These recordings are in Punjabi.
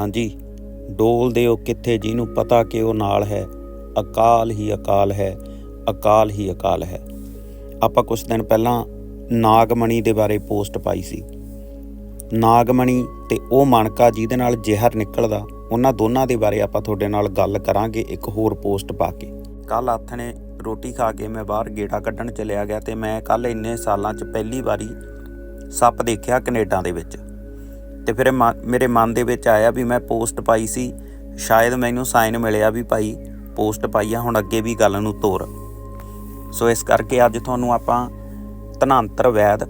ਹਾਂਜੀ ਡੋਲਦੇ ਉਹ ਕਿੱਥੇ ਜਿਹਨੂੰ ਪਤਾ ਕਿ ਉਹ ਨਾਲ ਹੈ। ਅਕਾਲ ਹੀ ਅਕਾਲ ਹੈ, ਅਕਾਲ ਹੀ ਅਕਾਲ ਹੈ। ਆਪਾਂ ਕੁਝ ਦਿਨ ਪਹਿਲਾਂ ਨਾਗਮਣੀ ਦੇ ਬਾਰੇ ਪੋਸਟ ਪਾਈ ਸੀ। ਨਾਗਮਣੀ ਤੇ ਉਹ ਮਣਕਾ ਜਿਹਦੇ ਨਾਲ ਜ਼ਹਿਰ ਨਿਕਲਦਾ, ਉਹਨਾਂ ਦੋਨਾਂ ਦੇ ਬਾਰੇ ਆਪਾਂ ਤੁਹਾਡੇ ਨਾਲ ਗੱਲ ਕਰਾਂਗੇ ਇੱਕ ਹੋਰ ਪੋਸਟ ਪਾ ਕੇ। ਕੱਲ ਆਥਣੇ ਰੋਟੀ ਖਾ ਕੇ ਮੈਂ ਬਾਹਰ ਗੇੜਾ ਕੱਢਣ ਚਲਿਆ ਗਿਆ ਤੇ ਮੈਂ ਕੱਲ ਇੰਨੇ ਸਾਲਾਂ 'ਚ ਪਹਿਲੀ ਵਾਰੀ ਸੱਪ ਦੇਖਿਆ ਕੈਨੇਡਾ ਦੇ ਵਿੱਚ। ਤੇ ਫਿਰ ਇਹ ਮੇਰੇ ਮਨ ਦੇ ਵਿੱਚ ਆਇਆ ਵੀ ਮੈਂ ਪੋਸਟ ਪਾਈ ਸੀ। ਸ਼ਾਇਦ ਮੈਨੂੰ ਸਾਈਨ ਮਿਲਿਆ ਵੀ ਭਾਈ ਪੋਸਟ ਪਾਈ ਆ, ਹੁਣ ਅੱਗੇ ਵੀ ਗੱਲ ਨੂੰ ਤੋਰ। ਸੋ ਇਸ ਕਰਕੇ ਅੱਜ ਤੁਹਾਨੂੰ ਆਪਾਂ ਧਨੰਤਰ ਵੈਦ,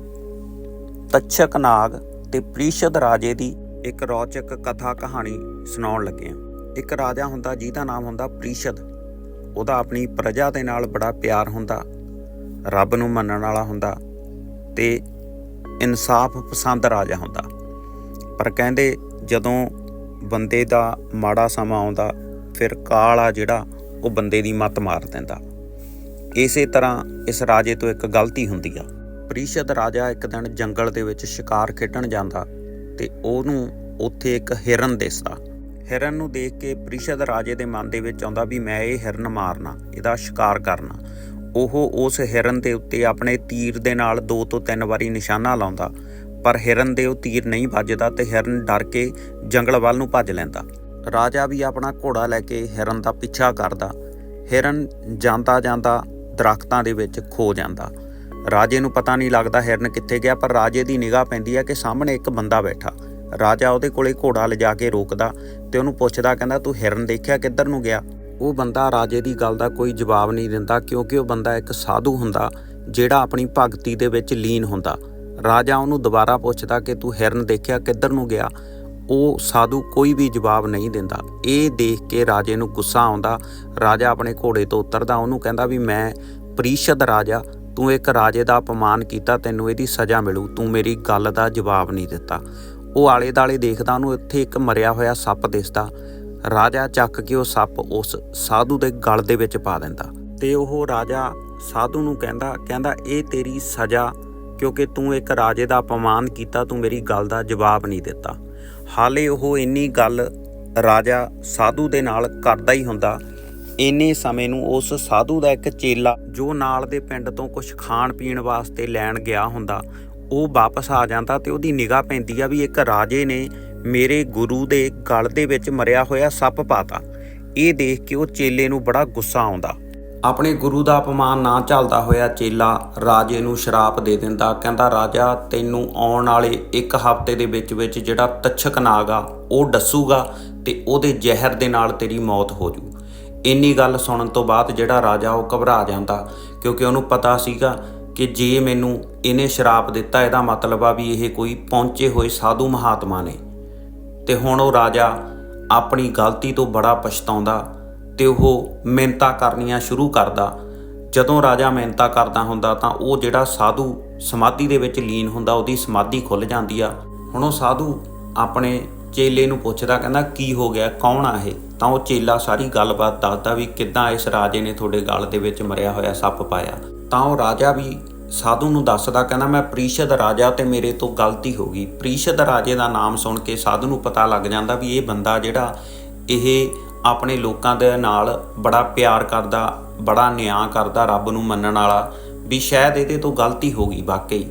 ਤੱਛਕ ਨਾਗ ਤੇ ਪ੍ਰੀਸ਼ਦ ਰਾਜੇ ਦੀ ਇੱਕ ਰੌਚਕ ਕਥਾ ਕਹਾਣੀ ਸੁਣਾਉਣ ਲੱਗੇ ਹਾਂ। ਇੱਕ ਰਾਜਾ ਹੁੰਦਾ, ਜਿਹਦਾ ਨਾਮ ਹੁੰਦਾ ਪ੍ਰੀਸ਼ਦ। ਉਹਦਾ ਆਪਣੀ ਪ੍ਰਜਾ ਦੇ ਨਾਲ ਬੜਾ ਪਿਆਰ ਹੁੰਦਾ, ਰੱਬ ਨੂੰ ਮੰਨਣ ਵਾਲਾ ਹੁੰਦਾ ਤੇ ਇਨਸਾਫ ਪਸੰਦ ਰਾਜਾ ਹੁੰਦਾ। ਪਰ ਕਹਿੰਦੇ ਜਦੋਂ ਬੰਦੇ ਦਾ ਮਾੜਾ ਸਮਾਂ ਆਉਂਦਾ, ਫਿਰ ਕਾਲ ਆ ਜਿਹੜਾ, ਉਹ ਬੰਦੇ ਦੀ ਮੱਤ ਮਾਰ ਦਿੰਦਾ। ਇਸੇ ਤਰ੍ਹਾਂ ਇਸ ਰਾਜੇ ਤੋਂ ਇੱਕ ਗਲਤੀ ਹੁੰਦੀ ਆ। ਪ੍ਰੀਸ਼ਦ ਰਾਜਾ ਇੱਕ ਦਿਨ ਜੰਗਲ ਦੇ ਵਿੱਚ ਸ਼ਿਕਾਰ ਖੇਡਣ ਜਾਂਦਾ ਤੇ ਉਹਨੂੰ ਉੱਥੇ ਇੱਕ ਹਿਰਨ ਦਿਸਦਾ। ਹਿਰਨ ਨੂੰ ਦੇਖ ਕੇ ਪ੍ਰੀਸ਼ਦ ਰਾਜੇ ਦੇ ਮਨ ਦੇ ਵਿੱਚ ਆਉਂਦਾ ਵੀ ਮੈਂ ਇਹ ਹਿਰਨ ਮਾਰਨਾ, ਇਹਦਾ ਸ਼ਿਕਾਰ ਕਰਨਾ। ਉਹ ਉਸ ਹਿਰਨ ਦੇ ਉੱਤੇ ਆਪਣੇ ਤੀਰ ਦੇ ਨਾਲ ਦੋ ਤੋਂ ਤਿੰਨ ਵਾਰੀ ਨਿਸ਼ਾਨਾ ਲਾਉਂਦਾ। ਪਰ ਹਿਰਨ ਦੇ ਉਹ ਤੀਰ ਨਹੀਂ ਵੱਜਦਾ ਤੇ ਹਿਰਨ ਡਰ ਕੇ ਜੰਗਲ ਵੱਲ ਨੂੰ ਭੱਜ ਲੈਂਦਾ। ਰਾਜਾ ਵੀ ਆਪਣਾ ਘੋੜਾ ਲੈ ਕੇ ਹਿਰਨ ਦਾ ਪਿੱਛਾ ਕਰਦਾ। ਹਿਰਨ ਜਾਂਦਾ ਜਾਂਦਾ ਦਰਖਤਾਂ ਦੇ ਵਿੱਚ ਖੋ ਜਾਂਦਾ। ਰਾਜੇ ਨੂੰ ਪਤਾ ਨਹੀਂ ਲੱਗਦਾ ਹਿਰਨ ਕਿੱਥੇ ਗਿਆ, ਪਰ ਰਾਜੇ ਦੀ ਨਿਗਾਹ ਪੈਂਦੀ ਹੈ ਕਿ ਸਾਹਮਣੇ ਇੱਕ ਬੰਦਾ ਬੈਠਾ। ਰਾਜਾ ਉਹਦੇ ਕੋਲੇ ਘੋੜਾ ਲਿਜਾ ਕੇ ਰੋਕਦਾ ਤੇ ਉਹਨੂੰ ਪੁੱਛਦਾ, ਕਹਿੰਦਾ, ਤੂੰ ਹਿਰਨ ਦੇਖਿਆ ਕਿੱਧਰ ਨੂੰ ਗਿਆ? ਉਹ ਬੰਦਾ ਰਾਜੇ ਦੀ ਗੱਲ ਦਾ ਕੋਈ ਜਵਾਬ ਨਹੀਂ ਦਿੰਦਾ, ਕਿਉਂਕਿ ਉਹ ਬੰਦਾ ਇੱਕ ਸਾਧੂ ਹੁੰਦਾ, ਜਿਹੜਾ ਆਪਣੀ ਭਗਤੀ ਦੇ ਵਿੱਚ ਲੀਨ ਹੁੰਦਾ। ਰਾਜਾ ਉਹਨੂੰ ਦੁਬਾਰਾ ਪੁੱਛਦਾ ਕਿ ਤੂੰ ਹਿਰਨ ਦੇਖਿਆ ਕਿੱਧਰ ਨੂੰ ਗਿਆ? ਉਹ ਸਾਧੂ ਕੋਈ ਵੀ ਜਵਾਬ ਨਹੀਂ ਦਿੰਦਾ। ਇਹ ਦੇਖ ਕੇ ਰਾਜੇ ਨੂੰ ਗੁੱਸਾ ਆਉਂਦਾ। ਰਾਜਾ ਆਪਣੇ ਘੋੜੇ ਤੋਂ ਉਤਰਦਾ। ਉਹਨੂੰ ਕਹਿੰਦਾ ਵੀ ਮੈਂ ਪ੍ਰੀਸ਼ਦ ਰਾਜਾ, ਤੂੰ ਇੱਕ ਰਾਜੇ ਦਾ ਅਪਮਾਨ ਕੀਤਾ, ਤੈਨੂੰ ਇਹਦੀ ਸਜ਼ਾ ਮਿਲੂ। ਤੂੰ ਮੇਰੀ ਗੱਲ ਦਾ ਜਵਾਬ ਨਹੀਂ ਦਿੱਤਾ। ਉਹ ਆਲੇ ਦਾਲੇ ਦੇਖਦਾ, ਉਹਨੂੰ ਇੱਥੇ ਇੱਕ ਮਰਿਆ ਹੋਇਆ ਸੱਪ ਦਿਸਦਾ। ਰਾਜਾ ਚੱਕ ਕੇ ਉਹ ਸੱਪ ਉਸ ਸਾਧੂ ਦੇ ਗਲ ਦੇ ਵਿੱਚ ਪਾ ਦਿੰਦਾ। ਤੇ ਉਹ ਰਾਜਾ ਸਾਧੂ ਨੂੰ ਕਹਿੰਦਾ ਕਹਿੰਦਾ, ਇਹ ਤੇਰੀ ਸਜ਼ਾ ਕਿਉਂਕਿ ਤੂੰ ਇੱਕ ਰਾਜੇ ਦਾ ਅਪਮਾਨ ਕੀਤਾ, ਤੂੰ ਮੇਰੀ ਗੱਲ ਦਾ ਜਵਾਬ ਨਹੀਂ ਦਿੱਤਾ। ਹਾਲੇ ਉਹ ਇੰਨੀ ਗੱਲ ਰਾਜਾ ਸਾਧੂ ਦੇ ਨਾਲ ਕਰਦਾ ਹੀ ਹੁੰਦਾ। ਇੰਨੇ ਸਮੇਂ ਨੂੰ ਉਸ ਸਾਧੂ ਦਾ ਇੱਕ ਚੇਲਾ ਜੋ ਨਾਲ ਦੇ ਪਿੰਡ ਤੋਂ ਕੁਝ ਖਾਣ ਪੀਣ ਵਾਸਤੇ ਲੈਣ ਗਿਆ ਹੁੰਦਾ, ਉਹ ਵਾਪਸ ਆ ਜਾਂਦਾ ਤੇ ਉਹਦੀ ਨਿਗਾਹ ਪੈਂਦੀ ਆ ਵੀ ਇੱਕ ਰਾਜੇ ਨੇ ਮੇਰੇ ਗੁਰੂ ਦੇ ਗਲ ਦੇ ਵਿੱਚ ਮਰਿਆ ਹੋਇਆ ਸੱਪ ਪਾਤਾ। ਇਹ ਦੇਖ ਕੇ ਉਹ ਚੇਲੇ ਨੂੰ ਬੜਾ ਗੁੱਸਾ ਆਉਂਦਾ। ਆਪਣੇ ਗੁਰੂ ਦਾ ਅਪਮਾਨ ਨਾ ਝੱਲਦਾ ਹੋਇਆ ਚੇਲਾ ਰਾਜੇ ਨੂੰ ਸ਼ਰਾਪ ਦੇ ਦਿੰਦਾ। ਕਹਿੰਦਾ, ਰਾਜਾ, ਤੈਨੂੰ ਆਉਣ ਵਾਲੇ ਇੱਕ ਹਫ਼ਤੇ ਦੇ ਵਿੱਚ ਵਿੱਚ ਜਿਹੜਾ ਤੱਛਕ ਨਾਗ ਆ, ਉਹ ਡੱਸੂਗਾ ਤੇ ਉਹਦੇ ਜ਼ਹਿਰ ਦੇ ਨਾਲ ਤੇਰੀ ਮੌਤ ਹੋ ਜੂ। ਇੰਨੀ ਗੱਲ ਸੁਣਨ ਤੋਂ ਬਾਅਦ ਜਿਹੜਾ ਰਾਜਾ ਉਹ ਘਬਰਾ ਜਾਂਦਾ, ਕਿਉਂਕਿ ਉਹਨੂੰ ਪਤਾ ਸੀਗਾ ਕਿ ਜੇ ਮੈਨੂੰ ਇਹਨੇ ਸ਼ਰਾਪ ਦਿੱਤਾ, ਇਹਦਾ ਮਤਲਬ ਆ ਵੀ ਇਹ ਕੋਈ ਪਹੁੰਚੇ ਹੋਏ ਸਾਧੂ ਮਹਾਤਮਾ ਨੇ। ਤੇ ਹੁਣ ਉਹ ਰਾਜਾ ਆਪਣੀ ਗਲਤੀ ਤੋਂ ਬੜਾ ਪਛਤਾਉਂਦਾ ਤੇ ਉਹ ਮਿਹਨਤਾਂ ਕਰਨੀਆਂ ਸ਼ੁਰੂ ਕਰਦਾ। ਜਦੋਂ ਰਾਜਾ ਮਿਹਨਤਾਂ ਕਰਦਾ ਹੁੰਦਾ ਤਾਂ ਉਹ ਜਿਹੜਾ ਸਾਧੂ ਸਮਾਧੀ ਦੇ ਵਿੱਚ ਲੀਨ ਹੁੰਦਾ, ਉਹਦੀ ਸਮਾਧੀ ਖੁੱਲ ਜਾਂਦੀ ਆ। ਹੁਣ ਉਹ ਸਾਧੂ ਆਪਣੇ ਚੇਲੇ ਨੂੰ ਪੁੱਛਦਾ, ਕਹਿੰਦਾ, ਕੀ ਹੋ ਗਿਆ? ਕੌਣ ਆ ਇਹ? ਤਾਂ ਉਹ ਚੇਲਾ ਸਾਰੀ ਗੱਲਬਾਤ ਦੱਸਦਾ ਵੀ ਕਿੱਦਾਂ ਇਸ ਰਾਜੇ ਨੇ ਤੁਹਾਡੇ ਗਲ ਦੇ ਵਿੱਚ ਮਰਿਆ ਹੋਇਆ ਸੱਪ ਪਾਇਆ। ਤਾਂ ਉਹ ਰਾਜਾ ਵੀ ਸਾਧੂ ਨੂੰ ਦੱਸਦਾ, ਕਹਿੰਦਾ, ਮੈਂ ਪ੍ਰੀਸ਼ਦ ਰਾਜਾ ਤੇ ਮੇਰੇ ਤੋਂ ਗਲਤੀ ਹੋ ਗਈ। ਪ੍ਰੀਸ਼ਦ ਰਾਜੇ ਦਾ ਨਾਮ ਸੁਣ ਕੇ ਸਾਧੂ ਨੂੰ ਪਤਾ ਲੱਗ ਜਾਂਦਾ ਵੀ ਇਹ ਬੰਦਾ ਜਿਹੜਾ ਇਹ ਆਪਣੇ ਲੋਕਾਂ ਦੇ ਨਾਲ ਬੜਾ ਪਿਆਰ ਕਰਦਾ, ਬੜਾ ਨਿਆਂ ਕਰਦਾ ਰੱਬ ਨੂੰ ਮੰਨਣ ਵਾਲਾ ਵੀ ਸ਼ਾਇਦ ਇਹਦੇ ਤੋਂ ਗਲਤੀ ਹੋ ਗਈ ਵਾਕਈ।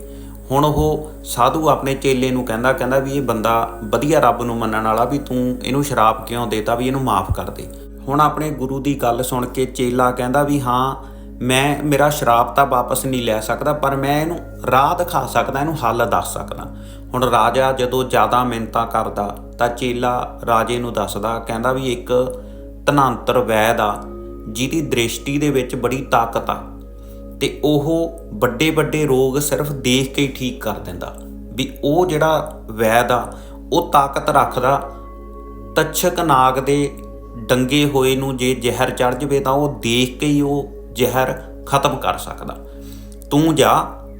ਹੁਣ ਉਹ ਸਾਧੂ ਆਪਣੇ ਚੇਲੇ ਨੂੰ ਕਹਿੰਦਾ ਕਹਿੰਦਾ ਵੀ ਇਹ ਬੰਦਾ ਵਧੀਆ ਰੱਬ ਨੂੰ ਮੰਨਣ ਵਾਲਾ ਵੀ ਤੂੰ ਇਹਨੂੰ ਸ਼ਰਾਬ ਕਿਉਂ ਦੇਤਾ ਵੀ ਇਹਨੂੰ ਮਾਫ ਕਰ ਦੇ। ਹੁਣ ਆਪਣੇ ਗੁਰੂ ਦੀ ਗੱਲ ਸੁਣ ਕੇ ਚੇਲਾ ਕਹਿੰਦਾ ਵੀ ਹਾਂ, ਮੈਂ, ਮੇਰਾ ਸ਼ਰਾਬ ਤਾਂ ਵਾਪਸ ਨਹੀਂ ਲੈ ਸਕਦਾ, ਪਰ ਮੈਂ ਇਹਨੂੰ ਰਾਹ ਦਿਖਾ ਸਕਦਾ, ਇਹਨੂੰ ਹੱਲ ਦੱਸ ਸਕਦਾ। ਹੁਣ ਰਾਜਾ ਜਦੋਂ ਜ਼ਿਆਦਾ ਮਿੰਤਾ ਕਰਦਾ ਤਾਂ ਚੇਲਾ ਰਾਜੇ ਨੂੰ ਦੱਸਦਾ, ਕਹਿੰਦਾ ਵੀ ਇੱਕ ਧਨਾਂਤਰ ਵੈਦ ਆ, ਜਿਹਦੀ ਦ੍ਰਿਸ਼ਟੀ ਦੇ ਵਿੱਚ ਬੜੀ ਤਾਕਤ ਆ ਤੇ ਉਹ ਵੱਡੇ ਵੱਡੇ ਰੋਗ ਸਿਰਫ ਦੇਖ ਕੇ ਹੀ ਠੀਕ ਕਰ ਦਿੰਦਾ ਵੀ ਉਹ ਜਿਹੜਾ ਵੈਦ ਆ, ਉਹ ਤਾਕਤ ਰੱਖਦਾ। ਤੱਛਕ ਨਾਗ ਦੇ ਡੰਗੇ ਹੋਏ ਨੂੰ ਜੇ ਜ਼ਹਿਰ ਚੜ ਜਵੇ ਤਾਂ ਉਹ ਦੇਖ ਕੇ ਹੀ ਉਹ ਜ਼ਹਿਰ ਖਤਮ ਕਰ ਸਕਦਾ। ਤੂੰ ਜਾ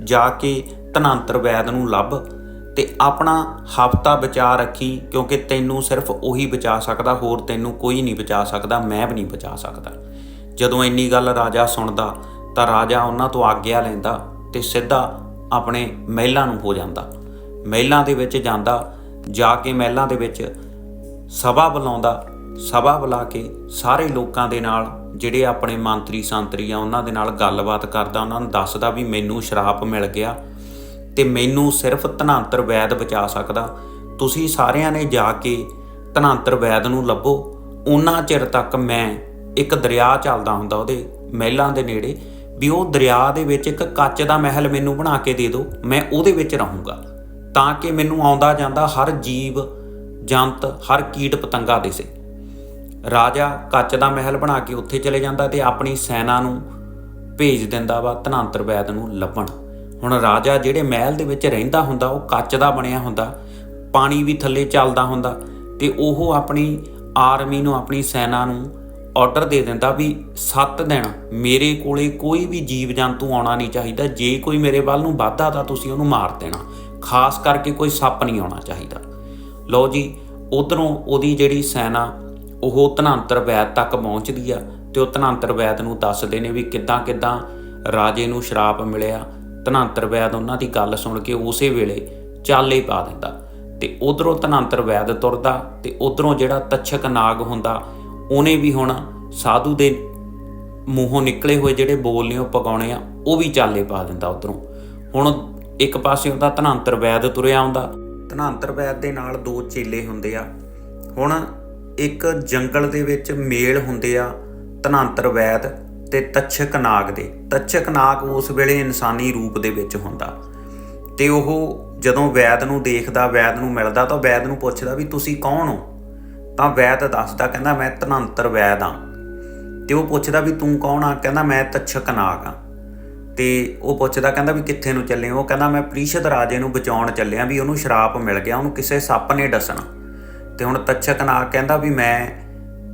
ਜਾ ਕੇ ਧਨਾਂਤਰ ਵੈਦ ਨੂੰ ਲੱਭ। ਤੇ ਆਪਣਾ ਹਫਤਾ ਬਚਾ ਰੱਖੀ, ਕਿਉਂਕਿ ਤੈਨੂੰ ਸਿਰਫ ਉਹੀ ਬਚਾ ਸਕਦਾ, ਹੋਰ ਤੈਨੂੰ ਕੋਈ ਨਹੀਂ ਬਚਾ ਸਕਦਾ, ਮੈਂ ਵੀ ਨਹੀਂ ਬਚਾ ਸਕਦਾ। ਜਦੋਂ ਇੰਨੀ ਗੱਲ ਰਾਜਾ ਸੁਣਦਾ, ਤਾਂ ਰਾਜਾ ਉਹਨਾਂ ਤੋਂ ਆਗਿਆ ਲੈਂਦਾ ਤੇ ਸਿੱਧਾ ਆਪਣੇ ਮਹਿਲਾਂ ਨੂੰ ਹੋ ਜਾਂਦਾ। ਮਹਿਲਾਂ ਦੇ ਵਿੱਚ ਜਾਂਦਾ, ਜਾ ਕੇ ਮਹਿਲਾਂ ਦੇ ਵਿੱਚ ਸਭਾ ਬੁਲਾਉਂਦਾ, ਸਭਾ ਬੁਲਾ ਕੇ ਸਾਰੇ ਲੋਕਾਂ ਦੇ ਨਾਲ, ਜਿਹੜੇ ਆਪਣੇ ਮੰਤਰੀ ਸੰਤਰੀ ਆ, ਉਹਨਾਂ ਦੇ ਨਾਲ ਗੱਲਬਾਤ ਕਰਦਾ, ਉਹਨਾਂ ਨੂੰ ਦੱਸਦਾ ਵੀ ਮੈਨੂੰ ਸ਼ਰਾਪ ਮਿਲ ਗਿਆ ਤੇ ਮੈਨੂੰ ਸਿਰਫ ਧਨਾਂਤਰ ਵੈਦ ਬਚਾ ਸਕਦਾ। ਤੁਸੀਂ ਸਾਰਿਆਂ ਨੇ ਜਾ ਕੇ ਧਨਾਂਤਰ ਵੈਦ ਨੂੰ ਲੱਭੋ। ਉਹਨਾਂ ਚਿਰ ਤੱਕ ਮੈਂ ਇੱਕ ਦਰਿਆ ਚੱਲਦਾ ਹੁੰਦਾ ਉਹਦੇ ਮਹਿਲਾਂ ਦੇ ਨੇੜੇ, ਵੀ ਉਹ ਦਰਿਆ ਦੇ ਵਿੱਚ ਇੱਕ ਕੱਚ ਦਾ ਮਹਿਲ ਮੈਨੂੰ ਬਣਾ ਕੇ ਦੇ ਦਿਓ, ਮੈਂ ਉਹਦੇ ਵਿੱਚ ਰਹੂੰਗਾ। ਤਾਂ ਕਿ ਮੈਨੂੰ ਆਉਂਦਾ ਜਾਂਦਾ ਹਰ ਜੀਵ, ਜੰਤ, ਹਰ ਕੀਟ ਪਤੰਗਾ ਦਿਸੇ ਰਾਜਾ ਕੱਚ ਦਾ ਮਹਿਲ ਬਣਾ ਕੇ ਉੱਥੇ ਚਲੇ ਜਾਂਦਾ ਤੇ ਆਪਣੀ ਸੈਨਾ ਨੂੰ ਭੇਜ ਦਿੰਦਾ ਵਾ ਧਨਾਂਤਰ ਵੈਦ ਨੂੰ ਲੱਭਣ। ਹੁਣ ਰਾਜਾ ਜਿਹੜੇ ਮਹਿਲ ਦੇ ਵਿੱਚ ਰਹਿੰਦਾ ਹੁੰਦਾ, ਉਹ ਕੱਚ ਦਾ ਬਣਿਆ ਹੁੰਦਾ, ਪਾਣੀ ਵੀ ਥੱਲੇ ਚੱਲਦਾ ਹੁੰਦਾ ਤੇ ਉਹ ਆਪਣੀ ਆਰਮੀ ਨੂੰ, ਆਪਣੀ ਸੈਨਾ ਨੂੰ ਆਰਡਰ ਦੇ ਦਿੰਦਾ ਵੀ 7 ਦਿਨ ਮੇਰੇ ਕੋਲੇ ਕੋਈ ਵੀ ਜੀਵ ਜੰਤੂ ਆਉਣਾ ਨਹੀਂ ਚਾਹੀਦਾ, ਜੇ ਕੋਈ ਮੇਰੇ ਵੱਲ ਨੂੰ ਵਾਧਾ ਤਾਂ ਤੁਸੀਂ ਉਹਨੂੰ ਮਾਰ ਦੇਣਾ। ਖਾਸ ਕਰਕੇ ਕੋਈ ਸੱਪ ਨਹੀਂ ਆਉਣਾ ਚਾਹੀਦਾ। ਲਓ ਜੀ, ਉਧਰੋਂ ਉਹਦੀ ਜਿਹੜੀ ਸੈਨਾ, ਉਹ ਧਨਾਂਤਰ ਵੈਦ ਤੱਕ ਪਹੁੰਚਦੀ ਆ ਤੇ ਉਹ ਧਨਾਂਤਰ ਵੈਦ ਨੂੰ ਦੱਸਦੇ ਨੇ ਵੀ ਕਿੱਦਾਂ ਕਿੱਦਾਂ ਰਾਜੇ ਨੂੰ ਸ਼ਰਾਪ ਮਿਲਿਆ। ਧਨੰਤਰ ਵੈਦ ਉਹਨਾਂ ਦੀ ਗੱਲ ਸੁਣ ਕੇ ਉਸੇ ਵੇਲੇ ਚਾਲੇ ਪਾ ਦਿੰਦਾ ਤੇ ਉਧਰੋਂ ਧਨੰਤਰ ਵੈਦ ਤੁਰਦਾ ਤੇ ਉਧਰੋਂ ਜਿਹੜਾ ਤੱਛਕ ਨਾਗ ਹੁੰਦਾ, ਉਹਨੇ ਵੀ ਹੁਣ ਸਾਧੂ ਦੇ ਮੂੰਹੋਂ ਨਿਕਲੇ ਹੋਏ ਜਿਹੜੇ ਬੋਲ ਨੇ ਉਹ ਪਕਾਉਣੇ ਆ, ਉਹ ਵੀ ਚਾਲੇ ਪਾ ਦਿੰਦਾ ਉਧਰੋਂ। ਹੁਣ ਇੱਕ ਪਾਸੇ ਹੁੰਦਾ ਧਨੰਤਰ ਵੈਦ ਤੁਰਿਆ ਆਉਂਦਾ, ਧਨੰਤਰ ਵੈਦ ਦੇ ਨਾਲ ਦੋ ਚੇਲੇ ਹੁੰਦੇ ਆ। ਹੁਣ ਇੱਕ ਜੰਗਲ ਦੇ ਵਿੱਚ ਮੇਲ ਹੁੰਦੇ ਆ ਧਨੰਤਰ ਵੈਦ ਤੇ ਤੱਛਕ ਨਾਗ ਦੇ। ਤੱਛਕ ਨਾਗ ਉਸ ਵੇਲੇ ਇਨਸਾਨੀ ਰੂਪ ਦੇ ਵਿੱਚ ਹੁੰਦਾ। ਤੇ ਉਹ ਜਦੋਂ ਵੈਦ ਨੂੰ ਦੇਖਦਾ, ਵੈਦ ਨੂੰ ਮਿਲਦਾ ਤਾਂ ਵੈਦ ਨੂੰ ਪੁੱਛਦਾ ਵੀ ਤੁਸੀਂ ਕੌਣ ਹੋ? ਤਾਂ ਵੈਦ ਦੱਸਦਾ, ਕਹਿੰਦਾ ਮੈਂ ਧਨੰਤਰ ਵੈਦ ਆ ਤੇ ਉਹ ਪੁੱਛਦਾ ਵੀ ਤੂੰ ਕੌਣ ਆ? ਕਹਿੰਦਾ ਮੈਂ ਤੱਛਕ ਨਾਗ ਆ ਤੇ ਉਹ ਪੁੱਛਦਾ, ਕਹਿੰਦਾ ਵੀ ਕਿੱਥੇ ਨੂੰ ਚੱਲੇ ਉਹ ਕਹਿੰਦਾ ਮੈਂ ਪ੍ਰੀਸ਼ਦ ਰਾਜੇ ਨੂੰ ਬਚਾਉਣ ਚੱਲਿਆ ਵੀ ਉਹਨੂੰ ਸ਼ਰਾਪ ਮਿਲ ਗਿਆ, ਉਹਨੂੰ ਕਿਸੇ ਸੱਪ ਨੇ ਡਸਣਾ। ਤੇ ਹੁਣ ਤੱਛਕ ਨਾਗ ਕਹਿੰਦਾ ਵੀ ਮੈਂ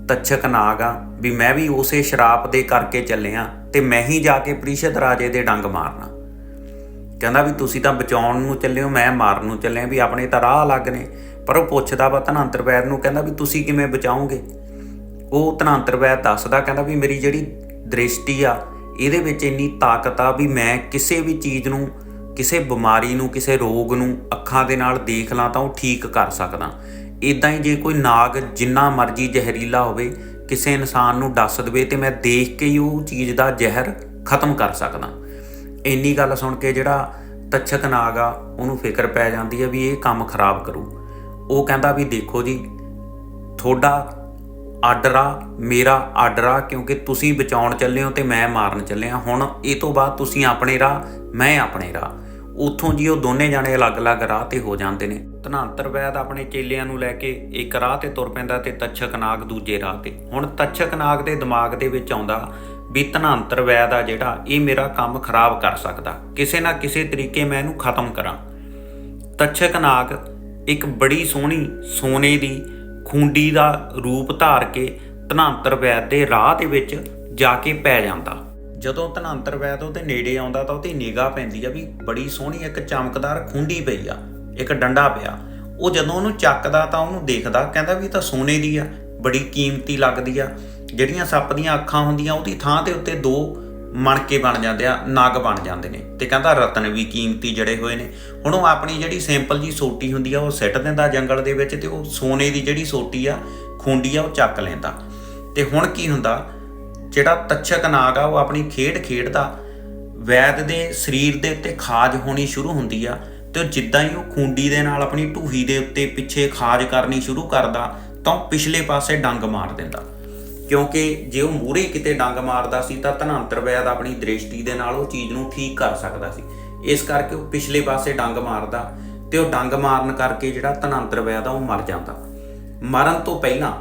ਤੱਛਕ ਨਾਗ ਆ ਵੀ ਮੈਂ ਵੀ ਉਸੇ ਸ਼ਰਾਪ ਦੇ ਕਰਕੇ ਚੱਲਿਆ ਤੇ ਮੈਂ ਹੀ ਜਾ ਕੇ ਪ੍ਰੀਸ਼ਦ ਰਾਜੇ ਦੇ ਡੰਗ ਮਾਰਨਾ। ਕਹਿੰਦਾ ਵੀ ਤੁਸੀਂ ਤਾਂ ਬਚਾਉਣ ਨੂੰ ਚੱਲੇ ਹੋ ਮੈਂ ਮਾਰਨ ਨੂੰ ਚੱਲਿਆ ਵੀ ਆਪਣੇ ਤਾਂ ਰਾਹ ਅਲੱਗ ਨੇ, ਪਰ ਉਹ ਪੁੱਛਦਾ ਵਾ ਧਨੰਤਰ ਵੈਦ ਨੂੰ, ਕਹਿੰਦਾ ਵੀ ਤੁਸੀਂ ਕਿਵੇਂ ਬਚਾਓਗੇ? ਉਹ ਧਨੰਤਰ ਵੈਦ ਦੱਸਦਾ, ਕਹਿੰਦਾ ਵੀ ਮੇਰੀ ਜਿਹੜੀ ਦ੍ਰਿਸ਼ਟੀ ਆ, ਇਹਦੇ ਵਿੱਚ ਇੰਨੀ ਤਾਕਤ ਆ ਵੀ ਮੈਂ ਕਿਸੇ ਵੀ ਚੀਜ਼ ਨੂੰ, ਕਿਸੇ ਬਿਮਾਰੀ ਨੂੰ, ਕਿਸੇ ਰੋਗ ਨੂੰ ਅੱਖਾਂ ਦੇ ਨਾਲ ਦੇਖ ਲਾਂ ਤਾਂ ਉਹ ਠੀਕ ਕਰ ਸਕਦਾ। ਇਦਾਂ ਹੀ ਜੇ ਕੋਈ ਨਾਗ ਜਿੰਨਾ ਮਰਜ਼ੀ ਜ਼ਹਿਰੀਲਾ ਹੋਵੇ, ਕਿਸੇ ਇਨਸਾਨ ਨੂੰ ਡਸ ਦੇਵੇ ਤੇ ਮੈਂ ਦੇਖ ਕੇ ਹੀ ਉਹ ਚੀਜ਼ ਦਾ ਜ਼ਹਿਰ ਖਤਮ ਕਰ ਸਕਦਾ। ਇੰਨੀ ਗੱਲ ਸੁਣ ਕੇ ਜਿਹੜਾ ਤੱਛਕ ਨਾਗ ਆ, ਉਹਨੂੰ ਫਿਕਰ ਪੈ ਜਾਂਦੀ ਹੈ ਵੀ ਇਹ ਕੰਮ ਖਰਾਬ ਕਰੂ। ਉਹ ਕਹਿੰਦਾ ਵੀ ਦੇਖੋ ਜੀ, ਤੁਹਾਡਾ ਆਰਡਰ ਆ ਮੇਰਾ ਆਰਡਰ ਆ ਕਿਉਂਕਿ ਤੁਸੀਂ ਬਚਾਉਣ ਚੱਲੇ ਹੋ ਤੇ ਮੈਂ ਮਾਰਨ ਚੱਲਿਆ ਹੁਣ ਇਹ ਤੋਂ ਬਾਅਦ ਤੁਸੀਂ ਆਪਣੇ ਰਾਹ, ਮੈਂ ਆਪਣੇ ਰਾਹ। ਉੱਥੋਂ ਜੀ ਉਹ ਦੋਨੇ ਜਾਣੇ ਅਲੱਗ-ਅਲੱਗ ਰਾਹ ਤੇ ਹੋ ਜਾਂਦੇ ਨੇ। ਧਨਾਂਤਰ ਵੈਦ ਆਪਣੇ ਚੇਲਿਆਂ ਨੂੰ ਲੈ ਕੇ ਇੱਕ ਰਾਹ ਤੇ ਤੁਰ ਪੈਂਦਾ ਤੇ ਤੱਛਕ ਨਾਗ ਦੂਜੇ ਰਾਹ ਤੇ। ਹੁਣ ਤੱਛਕ ਨਾਗ ਦੇ ਦਿਮਾਗ ਦੇ ਵਿੱਚ ਆਉਂਦਾ ਵੀ ਧਨਾਂਤਰ ਵੈਦ ਆ ਜਿਹੜਾ, ਇਹ ਮੇਰਾ ਕੰਮ ਖਰਾਬ ਕਰ ਸਕਦਾ। ਕਿਸੇ ਨਾ ਕਿਸੇ ਤਰੀਕੇ ਮੈਂ ਇਹਨੂੰ ਖਤਮ ਕਰਾਂ। ਤੱਛਕ ਨਾਗ ਇੱਕ ਬੜੀ ਸੋਹਣੀ ਸੋਨੇ ਦੀ ਖੁੰਡੀ ਦਾ ਰੂਪ ਧਾਰ ਕੇ ਧਨਾਂਤਰ ਵੈਦ ਦੇ ਰਾਹ ਦੇ ਵਿੱਚ ਜਾ ਕੇ ਪੈ ਜਾਂਦਾ। ਜਦੋਂ ਧਨਾਂਤਰ ਵੈਦ ਉਹਦੇ ਨੇੜੇ ਆਉਂਦਾ ਤਾਂ ਉਹਦੀ ਨਿਗਾਹ ਪੈਂਦੀ ਆ ਵੀ ਬੜੀ ਸੋਹਣੀ ਇੱਕ ਚਮਕਦਾਰ ਖੁੰਡੀ ਪਈ ਆ, ਇੱਕ ਡੰਡਾ ਪਿਆ। ਉਹ ਜਦੋਂ ਉਹਨੂੰ ਚੱਕਦਾ ਤਾਂ ਉਹਨੂੰ ਦੇਖਦਾ, ਕਹਿੰਦਾ ਵੀ ਇਹ ਤਾਂ ਸੋਨੇ ਦੀ ਆ, ਬੜੀ ਕੀਮਤੀ ਲੱਗਦੀ ਆ। ਜਿਹੜੀਆਂ ਸੱਪ ਦੀਆਂ ਅੱਖਾਂ ਹੁੰਦੀਆਂ, ਉਹਦੀ ਥਾਂ ਤੇ ਉੱਤੇ ਦੋ ਮਣਕੇ ਬਣ ਜਾਂਦੇ ਆ, ਨਗ ਬਣ ਜਾਂਦੇ ਨੇ। ਤੇ ਕਹਿੰਦਾ ਰਤਨ ਵੀ ਕੀਮਤੀ ਜੜੇ ਹੋਏ ਨੇ। ਹੁਣ ਉਹ ਆਪਣੀ ਜਿਹੜੀ ਸਿੰਪਲ ਜੀ ਸੋਟੀ ਹੁੰਦੀ ਆ, ਉਹ ਸਿੱਟ ਦਿੰਦਾ ਜੰਗਲ ਦੇ ਵਿੱਚ ਤੇ ਉਹ ਸੋਨੇ ਦੀ ਜਿਹੜੀ ਸੋਟੀ ਆ, ਖੁੰਡੀ ਆ, ਉਹ ਚੱਕ ਲੈਂਦਾ। ਤੇ ਹੁਣ ਕੀ ਹੁੰਦਾ ਜਿਹੜਾ ਤੱਛਕ ਨਾਗ ਆ, ਉਹ ਆਪਣੀ ਖੇਡ ਖੇਡਦਾ। ਵੈਦ ਦੇ ਸਰੀਰ ਦੇ ਉੱਤੇ ਖਾਜ ਹੋਣੀ ਸ਼ੁਰੂ ਹੁੰਦੀ ਆ ਤੇ ਉਹ ਜਿੱਦਾਂ ਹੀ ਉਹ ਖੁੰਡੀ ਦੇ ਨਾਲ ਆਪਣੀ ਢੂਹੀ ਦੇ ਉੱਤੇ ਪਿੱਛੇ ਖਾਜ ਕਰਨੀ ਸ਼ੁਰੂ ਕਰਦਾ, ਤਾਂ ਉਹ ਪਿਛਲੇ ਪਾਸੇ ਡੰਗ ਮਾਰ ਦਿੰਦਾ। ਕਿਉਂਕਿ ਜੇ ਉਹ ਮੂਰੇ ਕਿਤੇ ਡੰਗ ਮਾਰਦਾ ਸੀ, ਤਾਂ ਧਨਾਂਤਰ ਵੈਦ ਆਪਣੀ ਦ੍ਰਿਸ਼ਟੀ ਦੇ ਨਾਲ ਉਹ ਚੀਜ਼ ਨੂੰ ਠੀਕ ਕਰ ਸਕਦਾ ਸੀ। ਇਸ ਕਰਕੇ ਉਹ ਪਿਛਲੇ ਪਾਸੇ ਡੰਗ ਮਾਰਦਾ ਤੇ ਉਹ ਡੰਗ ਮਾਰਨ ਕਰਕੇ ਜਿਹੜਾ ਧਨਾਂਤਰ ਵੈਦ ਆ, ਉਹ ਮਰ ਜਾਂਦਾ। ਮਰਨ ਤੋਂ ਪਹਿਲਾਂ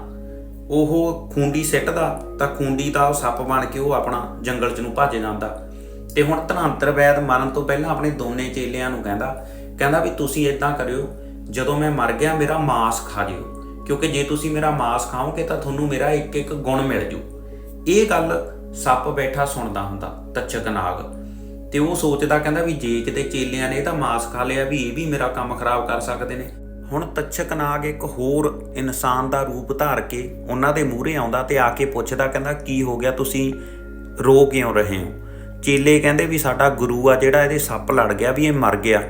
ਉਹ ਖੁੰਡੀ ਸਿੱਟਦਾ ਤਾਂ ਖੁੰਡੀ ਦਾ ਉਹ ਸੱਪ ਬਣ ਕੇ ਉਹ ਆਪਣਾ ਜੰਗਲ 'ਚ ਨੂੰ ਭੱਜ ਜਾਂਦਾ। ਤੇ ਹੁਣ ਧਨੰਤਰ ਵੈਦ ਮਰਨ ਤੋਂ ਪਹਿਲਾਂ ਆਪਣੇ ਦੋਨੇ ਚੇਲਿਆਂ ਨੂੰ ਕਹਿੰਦਾ ਕਹਿੰਦਾ ਵੀ ਤੁਸੀਂ ਇਦਾਂ ਕਰਿਓ, ਜਦੋਂ ਮੈਂ ਮਰ ਗਿਆ ਮੇਰਾ ਮਾਸ ਖਾ ਜਿਓ। ਕਿਉਂਕਿ ਜੇ ਤੁਸੀਂ ਮੇਰਾ ਮਾਸ ਖਾਓਗੇ ਤਾਂ ਤੁਹਾਨੂੰ ਮੇਰਾ ਇੱਕ ਇੱਕ ਗੁਣ ਮਿਲ ਜੂ। ਇਹ ਗੱਲ ਸੱਪ ਬੈਠਾ ਸੁਣਦਾ ਹੁੰਦਾ, ਤਚਕ ਨਾਗ। ਤੇ ਉਹ ਸੋਚਦਾ, ਕਹਿੰਦਾ ਵੀ ਜੇ ਕਿਤੇ ਚੇਲਿਆਂ ਨੇ ਤਾਂ ਮਾਸ ਖਾ ਲਿਆ ਵੀ ਇਹ ਵੀ ਮੇਰਾ ਕੰਮ ਖਰਾਬ ਕਰ ਸਕਦੇ ਨੇ। ਹੁਣ ਤੱਛਕ ਨਾਗ ਇੱਕ ਹੋਰ ਇਨਸਾਨ ਦਾ ਰੂਪ ਧਾਰ ਕੇ ਉਹਨਾਂ ਦੇ ਮੂਹਰੇ ਆਉਂਦਾ ਤੇ ਆ ਕੇ ਪੁੱਛਦਾ, ਕਹਿੰਦਾ, ਕੀ ਹੋ ਗਿਆ? ਤੁਸੀਂ ਰੋ ਕਿਉਂ ਰਹੇ ਹੋ? ਚੇਲੇ ਕਹਿੰਦੇ ਵੀ ਸਾਡਾ ਗੁਰੂ ਆ ਜਿਹੜਾ ਇਹਦੇ ਸੱਪ ਲੜ ਗਿਆ, ਵੀ ਇਹ ਮਰ ਗਿਆ।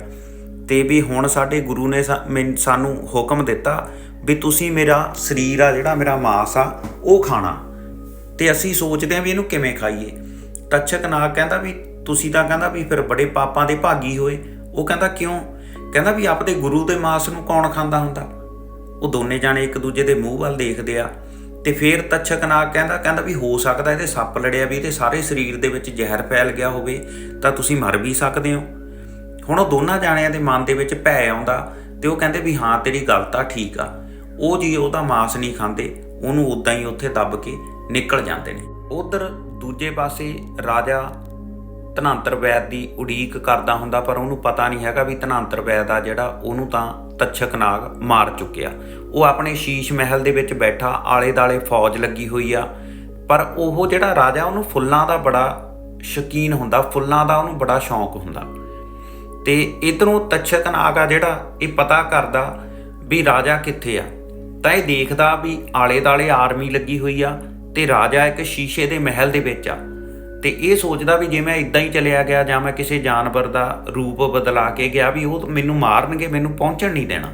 ਤੇ ਵੀ ਹੁਣ ਸਾਡੇ ਗੁਰੂ ਨੇ ਸਾ- ਮੈਨ- ਸਾਨੂੰ ਹੁਕਮ ਦਿੱਤਾ ਵੀ ਤੁਸੀਂ ਮੇਰਾ ਸਰੀਰ ਆ ਜਿਹੜਾ ਮੇਰਾ ਮਾਸ ਆ, ਉਹ ਖਾਣਾ। ਤੇ ਅਸੀਂ ਸੋਚਦੇ ਹਾਂ ਵੀ ਇਹਨੂੰ ਕਿਵੇਂ ਖਾਈਏ। ਤੱਛਕ ਨਾਗ ਕਹਿੰਦਾ ਵੀ, ਤੁਸੀਂ ਤਾਂ ਕਹਿੰਦਾ ਵੀ ਫਿਰ ਬੜੇ ਪਾਪਾਂ ਦੇ ਭਾਗੀ ਹੋਏ। ਉਹ ਕਹਿੰਦਾ, ਕਿਉਂ? ਕਹਿੰਦਾ ਵੀ ਆਪਦੇ ਗੁਰੂ ਦੇ ਮਾਸ ਨੂੰ ਕੌਣ ਖਾਂਦਾ ਹੁੰਦਾ? ਉਹ ਦੋਨੇ ਜਾਣੇ ਇੱਕ ਦੂਜੇ ਦੇ ਮੂੰਹ ਵੱਲ ਦੇਖਦੇ ਆ ਤੇ ਫਿਰ ਤੱਛਕ ਨਾਗ ਕਹਿੰਦਾ ਕਹਿੰਦਾ ਵੀ ਹੋ ਸਕਦਾ ਇਹਦੇ ਸੱਪ ਲੜਿਆ ਵੀ ਇਹਦੇ ਸਾਰੇ ਸਰੀਰ ਦੇ ਵਿੱਚ ਜ਼ਹਿਰ ਫੈਲ ਗਿਆ ਹੋਵੇ, ਤਾਂ ਤੁਸੀਂ ਮਰ ਵੀ ਸਕਦੇ ਹੋ। ਹੁਣ ਉਹ ਦੋਨਾਂ ਜਾਣਿਆਂ ਦੇ ਮਨ ਦੇ ਵਿੱਚ ਭੈ ਆਉਂਦਾ ਤੇ ਉਹ ਕਹਿੰਦੇ ਵੀ ਹਾਂ, ਤੇਰੀ ਗੱਲ ਤਾਂ ਠੀਕ ਆ। ਉਹ ਜੀ ਉਹਦਾ ਮਾਸ ਨਹੀਂ ਖਾਂਦੇ, ਉਹਨੂੰ ਉਦਾਂ ਹੀ ਉੱਥੇ ਦੱਬ ਕੇ ਨਿਕਲ ਜਾਂਦੇ ਨੇ। ਉਧਰ ਦੂਜੇ ਪਾਸੇ ਰਾਜਾ ਧਨਾਂਤਰ ਵੈਦ ਦੀ ਉਡੀਕ ਕਰਦਾ ਹੁੰਦਾ, ਪਰ ਉਹਨੂੰ ਪਤਾ ਨਹੀਂ ਹੈਗਾ ਵੀ ਧਨਾਂਤਰ ਵੈਦ ਆ ਜਿਹੜਾ, ਉਹਨੂੰ ਤਾਂ ਤੱਛਕ ਨਾਗ ਮਾਰ ਚੁੱਕਿਆ। ਉਹ ਆਪਣੇ ਸ਼ੀਸ਼ ਮਹਿਲ ਦੇ ਵਿੱਚ ਬੈਠਾ ਆਲੇ ਦਾਲੇ ਫੌਜ ਲੱਗੀ ਹੋਈ ਆ। ਪਰ ਉਹ ਜਿਹੜਾ ਰਾਜਾ, ਉਹਨੂੰ ਫੁੱਲਾਂ ਦਾ ਬੜਾ ਸ਼ੌਕੀਨ ਹੁੰਦਾ, ਫੁੱਲਾਂ ਦਾ ਉਹਨੂੰ ਬੜਾ ਸ਼ੌਂਕ ਹੁੰਦਾ। ਤੇ ਇਧਰੋਂ ਤੱਛਕ ਨਾਗ ਆ ਜਿਹੜਾ, ਇਹ ਪਤਾ ਕਰਦਾ ਵੀ ਰਾਜਾ ਕਿੱਥੇ ਆ। ਤਾਂ ਇਹ ਦੇਖਦਾ ਵੀ ਆਲੇ ਦਾਲੇ ਆਰਮੀ ਲੱਗੀ ਹੋਈ ਆ ਤੇ ਰਾਜਾ ਇੱਕ ਸ਼ੀਸ਼ੇ ਦੇ ਮਹਿਲ ਦੇ ਵਿੱਚ ਆ। ਤੇ ਇਹ ਸੋਚਦਾ ਵੀ ਜੇ ਮੈਂ ਇਦਾਂ ਹੀ ਚਲਿਆ ਗਿਆ ਜਾਂ ਮੈਂ ਕਿਸੇ ਜਾਨਵਰ ਦਾ ਰੂਪ ਬਦਲਾ ਕੇ ਗਿਆ ਵੀ ਉਹ ਮੈਨੂੰ ਮਾਰਨਗੇ, ਮੈਨੂੰ ਪਹੁੰਚਣ ਨਹੀਂ ਦੇਣਾ।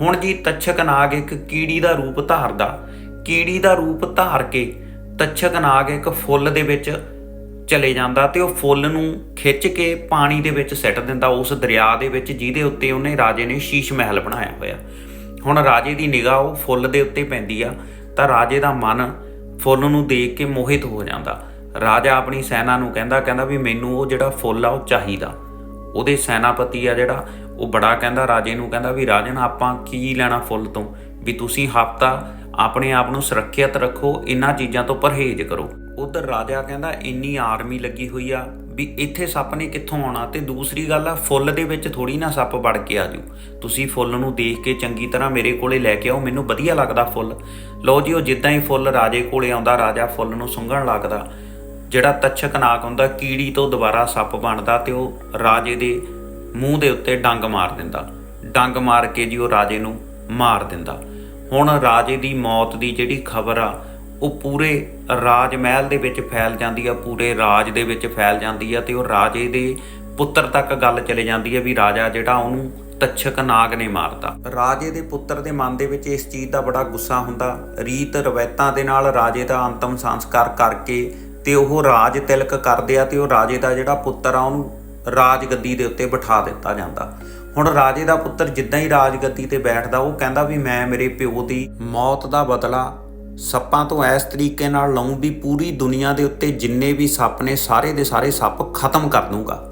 ਹੁਣ ਜੀ ਤੱਛਕ ਨਾਗ ਇੱਕ ਕੀੜੀ ਦਾ ਰੂਪ ਧਾਰਦਾ। ਕੀੜੀ ਦਾ ਰੂਪ ਧਾਰ ਕੇ ਤੱਛਕ ਨਾਗ ਇੱਕ ਫੁੱਲ ਦੇ ਵਿੱਚ ਚਲੇ ਜਾਂਦਾ ਤੇ ਉਹ ਫੁੱਲ ਨੂੰ ਖਿੱਚ ਕੇ ਪਾਣੀ ਦੇ ਵਿੱਚ ਸਿੱਟ ਦਿੰਦਾ, ਉਸ ਦਰਿਆ ਦੇ ਵਿੱਚ ਜਿਹਦੇ ਉੱਤੇ ਉਹਨੇ ਰਾਜੇ ਨੇ ਸ਼ੀਸ਼ ਮਹਿਲ ਬਣਾਇਆ ਹੋਇਆ। ਹੁਣ ਰਾਜੇ ਦੀ ਨਿਗਾਹ ਉਹ ਫੁੱਲ ਦੇ ਉੱਤੇ ਪੈਂਦੀ ਆ ਤਾਂ ਰਾਜੇ ਦਾ ਮਨ ਫੁੱਲ ਨੂੰ ਦੇਖ ਕੇ ਮੋਹਿਤ ਹੋ ਜਾਂਦਾ। ਰਾਜਾ ਆਪਣੀ ਸੈਨਾ ਨੂੰ ਕਹਿੰਦਾ ਕਹਿੰਦਾ ਵੀ ਮੈਨੂੰ ਉਹ ਜਿਹੜਾ ਫੁੱਲ ਆ ਉਹ ਚਾਹੀਦਾ। ਉਹਦੇ ਸੈਨਾਪਤੀ ਆ ਜਿਹੜਾ, ਉਹ ਬੜਾ ਕਹਿੰਦਾ, ਰਾਜੇ ਨੂੰ ਕਹਿੰਦਾ ਵੀ ਰਾਜਨ, ਆਪਾਂ ਕੀ ਲੈਣਾ ਫੁੱਲ ਤੋਂ? ਵੀ ਤੁਸੀਂ ਹਫਤਾ ਆਪਣੇ ਆਪ ਨੂੰ ਸੁਰੱਖਿਅਤ ਰੱਖੋ ਇਹਨਾਂ ਚੀਜ਼ਾਂ ਤੋਂ ਪਰਹੇਜ਼ ਕਰੋ। ਉਧਰ ਰਾਜਾ ਕਹਿੰਦਾ, ਇੰਨੀ ਆਰਮੀ ਲੱਗੀ ਹੋਈ ਆ ਵੀ ਇੱਥੇ ਸੱਪ ਨੇ ਕਿੱਥੋਂ ਆਉਣਾ? ਤੇ ਦੂਸਰੀ ਗੱਲ ਆ, ਫੁੱਲ ਦੇ ਵਿੱਚ ਥੋੜੀ ਨਾ ਸੱਪ ਵੜ ਕੇ ਆ ਜੂ ਤੁਸੀਂ ਫੁੱਲ ਨੂੰ ਦੇਖ ਕੇ ਚੰਗੀ ਤਰ੍ਹਾਂ ਮੇਰੇ ਕੋਲੇ ਲੈ ਕੇ ਆਓ, ਮੈਨੂੰ ਵਧੀਆ ਲੱਗਦਾ ਫੁੱਲ। ਲਓ ਜੀ, ਉਹ ਜਿੱਦਾਂ ਹੀ ਫੁੱਲ ਰਾਜੇ ਕੋਲੇ ਆਉਂਦਾ, ਰਾਜਾ ਫੁੱਲ ਨੂੰ ਸੁੰਘਣ ਲੱਗਦਾ। ਜਿਹੜਾ ਤੱਛਕ ਨਾਗ ਹੁੰਦਾ, ਕੀੜੀ ਤੋਂ ਦੁਬਾਰਾ ਸੱਪ ਬਣਦਾ ਤੇ ਉਹ ਰਾਜੇ ਦੇ ਮੂੰਹ ਦੇ ਉੱਤੇ ਡੰਗ ਮਾਰ ਦਿੰਦਾ। ਡੰਗ ਮਾਰ ਕੇ ਜੀ ਉਹ ਰਾਜੇ ਨੂੰ ਮਾਰ ਦਿੰਦਾ। ਹੁਣ ਰਾਜੇ ਦੀ ਮੌਤ ਦੀ ਜਿਹੜੀ ਖਬਰ ਆ, ਉਹ ਪੂਰੇ ਰਾਜ ਮਹਿਲ ਦੇ ਵਿੱਚ ਫੈਲ ਜਾਂਦੀ ਆ, ਪੂਰੇ ਰਾਜ ਦੇ ਵਿੱਚ ਫੈਲ ਜਾਂਦੀ ਆ ਤੇ ਉਹ ਰਾਜੇ ਦੇ ਪੁੱਤਰ ਤੱਕ ਗੱਲ ਚਲੇ ਜਾਂਦੀ ਹੈ ਵੀ ਰਾਜਾ ਜਿਹੜਾ ਉਹਨੂੰ ਤੱਛਕ ਨਾਗ ਨੇ ਮਾਰਤਾ। ਰਾਜੇ ਦੇ ਪੁੱਤਰ ਦੇ ਮਨ ਦੇ ਵਿੱਚ ਇਸ ਚੀਜ਼ ਦਾ ਬੜਾ ਗੁੱਸਾ ਹੁੰਦਾ। ਰੀਤ ਰਵਾਇਤਾਂ ਦੇ ਨਾਲ ਰਾਜੇ ਦਾ ਅੰਤਮ ਸੰਸਕਾਰ ਕਰਕੇ ਤੇ ਉਹ ਰਾਜ ਤਿਲਕ ਕਰਦੇ ਆ ਤੇ ਉਹ ਰਾਜੇ ਦਾ ਜਿਹੜਾ ਪੁੱਤਰ ਆ, ਉਹਨੂੰ ਰਾਜ ਗੱਦੀ ਦੇ ਉੱਤੇ ਬਿਠਾ ਦਿੱਤਾ ਜਾਂਦਾ। ਹੁਣ ਰਾਜੇ ਦਾ ਪੁੱਤਰ ਜਿੱਦਾਂ ਹੀ ਰਾਜ ਗੱਦੀ ਤੇ ਬੈਠਦਾ, ਉਹ ਕਹਿੰਦਾ ਵੀ ਮੈਂ ਮੇਰੇ ਪਿਓ ਦੀ ਮੌਤ ਦਾ ਬਦਲਾ ਸੱਪਾਂ ਤੋਂ ਇਸ ਤਰੀਕੇ ਨਾਲ ਲਵਾਂ ਵੀ ਪੂਰੀ ਦੁਨੀਆ ਦੇ ਉੱਤੇ ਜਿੰਨੇ ਵੀ ਸੱਪ ਨੇ, ਸਾਰੇ ਦੇ ਸਾਰੇ ਸੱਪ ਖਤਮ ਕਰ ਦੂੰਗਾ